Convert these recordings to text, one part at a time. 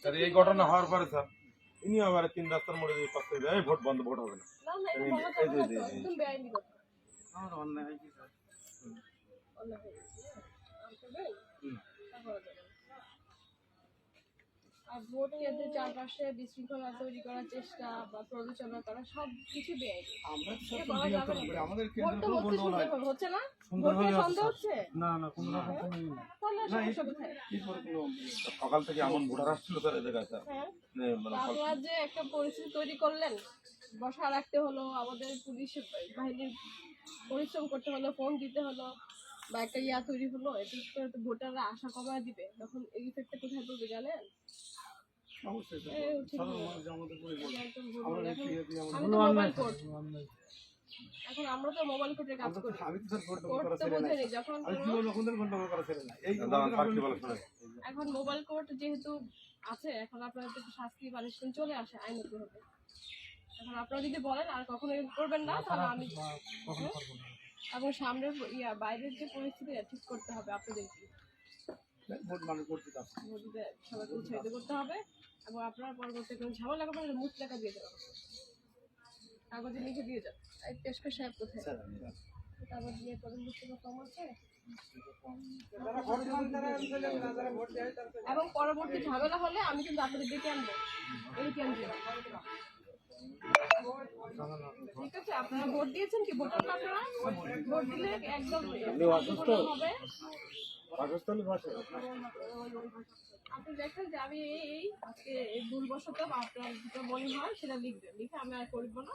Sir এই ঘটনা হওয়ার পরে স্যার ইনি আমার তিন রাস্তার মোড়ে দিয়ে পাশ থেকে এই ভোট বন্ধ ভোট হবে না। হয়ে। আর ভোট চারপাশে বিশৃঙ্খলা তৈরি করার চেষ্টা বা প্ররোচনা করা সব কিছু বেআইনি। আমরা তো এটা সব করা যাবে নিয়ন্ত্রণ না। আমাদের হচ্ছে হয় না। সন্দেহ হচ্ছে না না কোনো রকম সকাল থেকে এমন ভোটার আসছিল স্যার। মানে তা আপনারা যে একটা পরিস্থিতি তৈরি করলেন বসা রাখতে হলো আমাদের পুলিশ বাহিনীর পরিশ্রম করতে হলো ফোন দিতে হলো বা একটা ইয়া তৈরি হলো এতে তো ভোটাররা আশা কমায় দিবে। তখন এই ইফেক্টটা কোথায় পড়বে জানেন? অবশ্যই এখন- আমরা তো মোবাইল কোর্টে কাজ করি। আমি তো বোঝেনি যখন এখন মোবাইল কোর্ট যেহেতু আছে এখন আপনাদের তো শাস্তি পানিশমেন্ট চলে আসে আইনত হবে এখন আপনারা যদি বলেন আর কখনো করবেন না তাহলে আমি হ্যাঁ? এবং সামনের ইয়া বাইরের যে পরিস্থিতি ঠিক করতে হবে আপনাদেরকে। মানে সবাইকে উৎসাহিত করতে হবে এবং আপনারা পরবর্তী কোনো ঝামেলা করবেন মুখ টাকা দিয়ে দেবেন। কাগজে লিখে দিয়ে যান এই পেশকা সাহেব কোথায়? স্যার আমি কাগজ নিয়ে কম আছে? এবং পরবর্তী ঝামেলা হলে আমি কিন্তু আপনাদের ডেকে আনব। এই কেন্দ্রে ঠিক আছে আপনারা ভোট দিয়েছেন কি? ভোটার না আপনারা? ভোট দিলে একদম হবে। আপনি দেখেন যে আমি এই এই আজকে এই ভুলবশত আপনার যেটা মনে হয় সেটা লিখবেন। লিখে আমি আর করব না।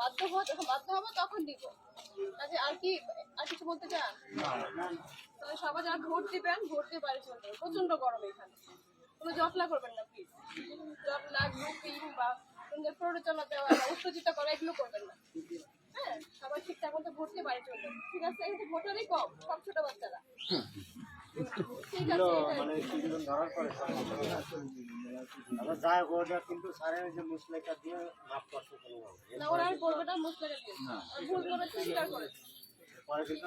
বাধ্য হব, যখন বাধ্য হব তখন দিব। কাজে আর কি, আর কিছু বলতে চান? তাহলে সবাই যারা ভোট দিবেন, ভোট দিয়ে বাড়ি চলে যাবেন। প্রচণ্ড গরম এখানে। কোনো জটলা করবেন না প্লিজ জটলা গ্রুপিং বা সুন্দর প্ররোচনা দেওয়া বা উত্তেজিত করা, এগুলো করবেন না। হ্যাঁ সবাই ঠিকঠাক মতো ভোট দিয়ে বাড়ি চলে ঠিক আছে এখানে ভোটারই কম, সব ছোট বাচ্চারা। ঠিক আছে এটাই। আবার যায় ওটা কিন্তু স্যারের যে মুসলেটা দিয়ে মাফ করছে কোনোভাবে না ওরা আর বলবে না মুসলিম ভুল করেছে স্বীকার পরে কিন্তু